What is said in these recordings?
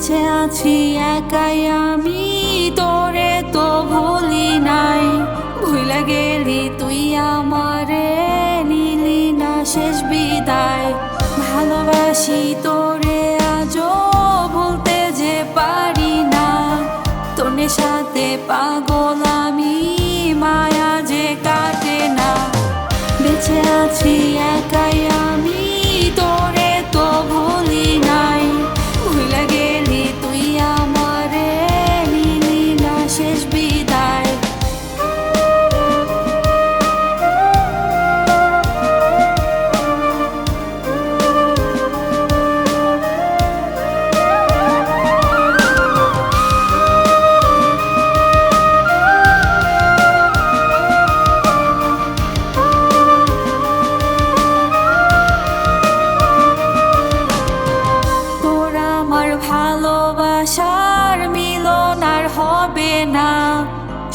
বেঁচে আছি একাই আমি, তোরে তো ভুলি নাই। ভুলে গেলি তুই আমারে, নিলি না শেষ বিদায়। ভালোবাসি তোরে আজও বলতে যে পারি না। তোর সাথে পাগল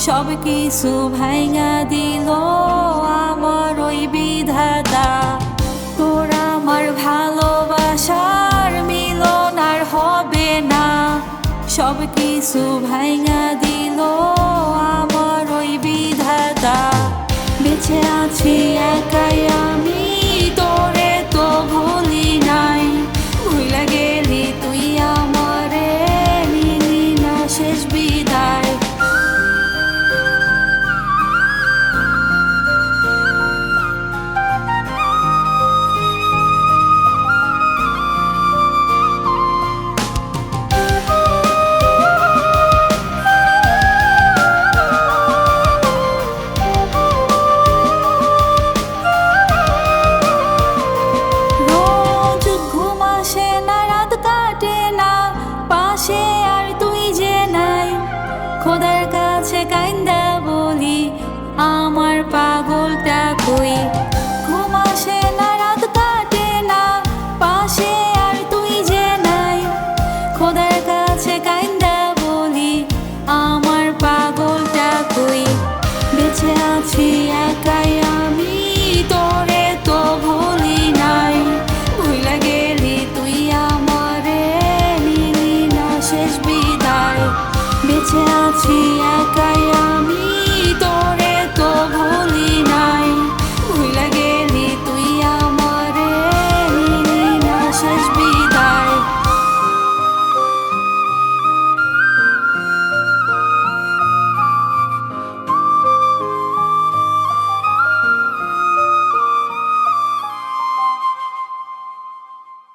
সব কিছু ভাইয়া দিল আমার ওই বিধাতা। তোর আমার ভালোবাসার মিলন আর হবে না। সব কিছু ভাইয়া দিল আমার ওই বিধাতা। বেঁচে আছি এক fui.